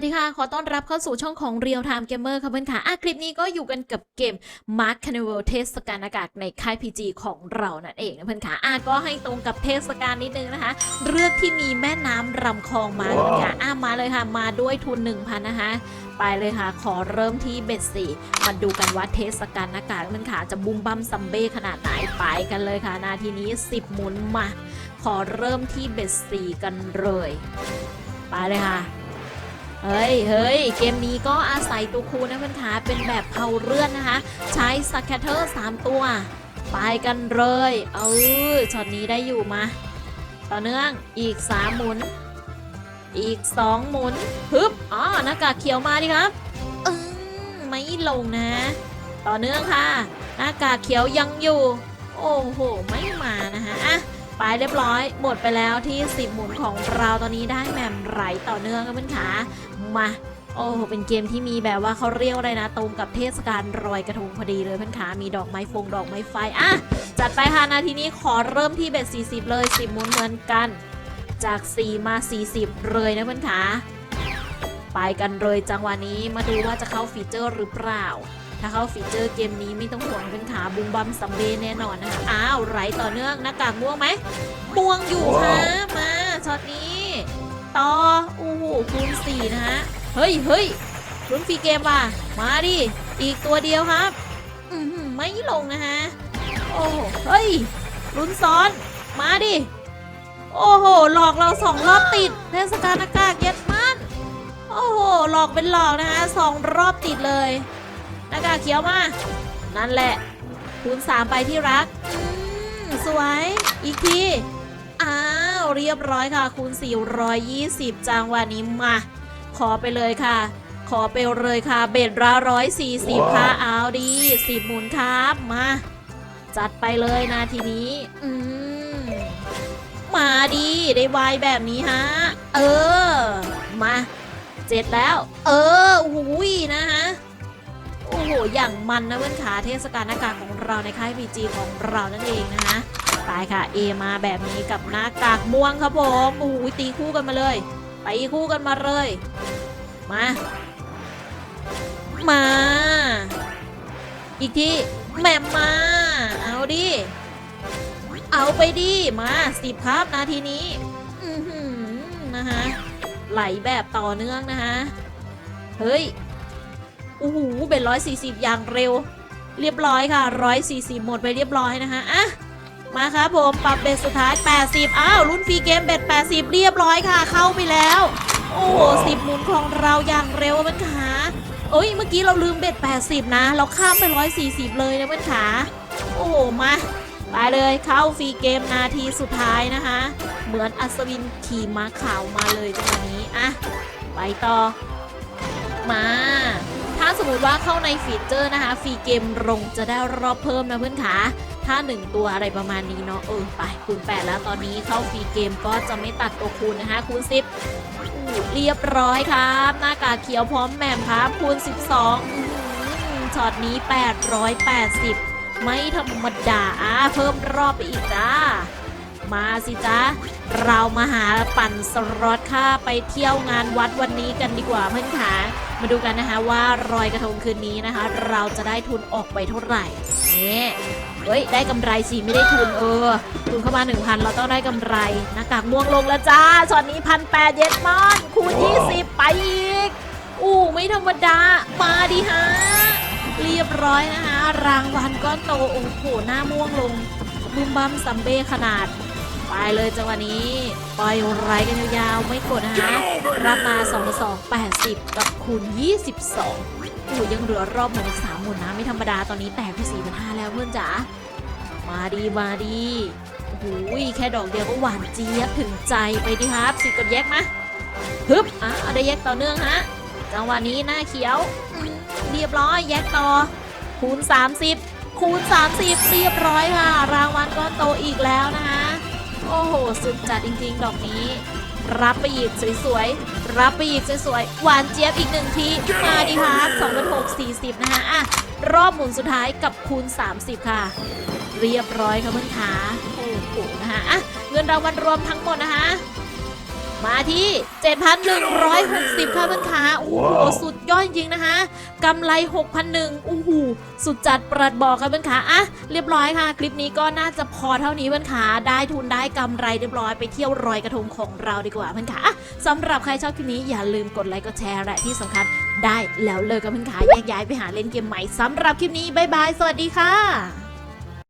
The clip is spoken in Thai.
วัสดีค่ะ ขอต้อนรับเข้าสู่ช่องของ Real Time Gamer ค่ะเพื่อนค่ะอะคลิปนี้ก็อยู่กันกับเกม Mark Carnival เทศกาลอากาศในค่าย PG ของเรานั่นเองนะเพื่อนค่ะอะก็ให้ตรงกับเทศกาลนิดนึงนะคะ เลือกที่มีแม่น้ำรำคลองมาเพื่อนค่ะอะมาเลยค่ะ มาด้วยทุน 1,000 นะคะไปเลยค่ะ ขอเริ่มที่เบ็ดสี่มาดูกันว่าเทศกาลอากาศเพื่อนค่ะจะบุมบัมซัมเบ้ขนาดไหนไปกันเลยค่ะ นาทีนี้ 10 หมุนมา ขอเริ่มที่เบ็ดสี่กันเลย ไปเลยค่ะ เฮ้ยเฮ้ยเกมนี้ก็อาศัยตัวคูนะเพื่อนขาเป็นแบบเผาเลื่อนนะคะ ใช้สแคตเตอร์ 3 ตัว ไปกันเลย เออช็อตนี้ได้อยู่มา ต่อเนื่องอีก 3 หมุน อีก 2 หมุนฮึบอ๋อหน้ากากเขียวมาดิครับเออไม่ลงนะ ต่อเนื่องค่ะ หน้ากากเขียวยังอยู่ โอ้โห ไม่มานะคะอะ ไปเรียบร้อย หมดไปแล้วที่ 10 หมุนของเราตอนนี้ได้แหม่มไหลต่อเนื่องกันเพื่อนขามาโอ้โห เป็นเกมที่มีแบบว่าเขาเรียกอะไรนะ ตรงกับเทศกาลรอยกระทงพอดีเลยเพื่อนขามีดอกไม้ฟงดอกไม้ไฟ อะ จัดไปค่ะนาทีนี้ขอเริ่มที่เบ็ด40 เลย 10หมุนเหมือนกัน จาก 4 มา 40 เลยนะเพื่อนขาไปกันเลยจังหวะนี้มาดูว่าจะเข้าฟีเจอร์หรือเปล่า ถ้าเข้าฟีเจอร์เกมนี้ไม่ต้องห่วงเป็นขาบุมบัมซัมเบ้แน่นอนนะคะ อ้าวไหลต่อเนื่องหน้ากากม่วงไหมม่วงอยู่ค่ะมาช็อตนี้ ต่อโอ้โหคูณสี่นะฮะ เฮ้ยเฮ้ยลุ้นฟรีเกมว่ะ มาดิ อีกตัวเดียวครับ อือหือไม่ลงนะฮะ โอ้โหเฮ้ยลุ้นซ้อน มาดิ โอ้โห หลอกเราสองรอบติดเทศกาลอากาศเย็ดมัน โอ้โห หลอกเป็นหลอกนะฮะสองรอบติดเลย หน้ากากเขียวมา นั่นแหละ คูณ3ไปที่รัก สวย อีกที อ้าว เรียบร้อยค่ะ คูณ 420จังวะนี้มา ขอไปเลยค่ะ ขอไปเลยค่ะ เบ็ดละ140ค่ะ เอาดี10หมุนครับมา จัดไปเลยนาทีนี้ อืม มาดี ได้ไวแบบนี้ฮะ เออ มาเจ็ดแล้ว เออ อย่างมันนะเพื่อนขาเทศกาลหน้ากากของเราในค่ายพีจีของเรานั่นเองนะคะไปค่ะเอมาแบบนี้กับหน้ากากม่วงครับผมโอ้โหตีคู่กันมาเลยไปคู่กันมาเลย มา มา อีกทีแหม่มา เอาดิ เอาไปดิ มาสิบครับนาทีนี้นะคะไหลแบบต่อเนื่องนะคะเฮ้ย โอ้โหเป็นร้อยสี่สิบอย่างเร็ว เรียบร้อยค่ะร้อยสี่สิบหมดไปเรียบร้อยนะคะอะมาครับผมปรับเบ็ดสุดท้าย 80 อ้าวรุ่นฟรีเกมเบ็ด 80 เรียบร้อยค่ะ เข้าไปแล้ว โอ้โหสิบหมุนของเราอย่างเร็วมันขาเอ้ยเมื่อกี้เราลืมเบ็ด 80 นะ เราข้ามไป 140 เลยนะมันขาโอ้โหมาไปเลยเข้าฟรีเกมนาทีสุดท้ายนะคะ เหมือนอัศวินขี่ม้าขาวมาเลยจังหวะนี้อะไปต่อมา ถ้าสมมติว่าเข้าในฟีเจอร์นะคะฟรีเกมลงจะได้รอบเพิ่มนะเพื่อนขาถ้า 1 ตัวอะไรประมาณนี้เนาะเออไปคูณ 8 แล้วตอนนี้เข้าฟรีเกมก็จะไม่ตัดตัวคูณนะคะคูณ 10 เรียบร้อยครับ หน้ากากเขียวพร้อมแหม่มครับคูณ 12อื้อหือช็อตนี้ 880 ไม่ธรรมดาอะเพิ่มรอบไปอีกจ้า มาสิจ้าเรามาหาปั่นสล็อตค่าไปเที่ยวงานวัดวันนี้กันดีกว่าเพื่อนขามาดูกันนะคะว่ารอยกระทงคืนนี้นะคะ เราจะได้ทุนออกไปเท่าไหร่นี่เฮ้ยได้กำไรสิไม่ได้ทุนเออ ทุนเข้ามา 1,000 เราต้องได้กำไรหน้ากากม่วงลงแล้วจ้าช็อตนี้พันแปดเยดมอนคูณ20 ไปอีก อู้ไม่ธรรมดา มาดิฮะ เรียบร้อยนะคะ รางวัลก้อนโต โอ้โห หน้าม่วงลงบุมบัมซัมเบขนาด ไปเลยจังหวะนี้ ปล่อยไรกันยาวๆ ไม่กดนะคะรับมา2 2 80 กับคูณ 22อู้ยังเหลือรอบหมุนอีก3หมุนนะ ไม่ธรรมดาตอนนี้แตกไป4เป็น5แล้วเพื่อนจ๋ามาดีมาดีโอ้โหแค่ดอกเดียวก็หวานเจี๊ยบถึงใจไปดิครับสิกับแยกมาฮึบอะเอาได้แยกต่อเนื่องฮะจังหวะนี้หน้าเขียวอืมเรียบร้อยแยกต่อ คูณ 30 คูณ 30 เรียบร้อยค่ะ รางวัลก้อนโตอีกแล้วนะคะ โอ้โห สุดจัดจริงๆ ดอกนี้ รับไปอีกสวยๆ รับไปอีกสวยๆ หวานเจี๊ยบอีกหนึ่งที มาดีครับ2เป็น6 40นะคะอะ รอบหมุนสุดท้ายกับคูณ 30 ค่ะ เรียบร้อยค่ะเพื่อนขาโอ้โหนะคะอะ เงินรางวัลรวมทั้งหมดนะคะ มาที่ 7,160 ค่ะเพื่อนขาโอ้โหสุด ยอดจริงๆนะคะกำไร 6,001โอ้หูสุดจัดประดบอกค่ะเพื่อนขาอะเรียบร้อยค่ะ คลิปนี้ก็น่าจะพอเท่านี้เพื่อนขาได้ทุนได้กำไรเรียบร้อยไปเที่ยวรอยกระทงของเราดีกว่าเพื่อนขาสำหรับใครชอบคลิปนี้อย่าลืมกดไลค์กดแชร์และที่สำคัญได้แล้วเลยกับเพื่อนขาแยกย้ายไปหาเล่นเกมใหม่สำหรับคลิปนี้บ๊ายบายสวัสดีค่ะ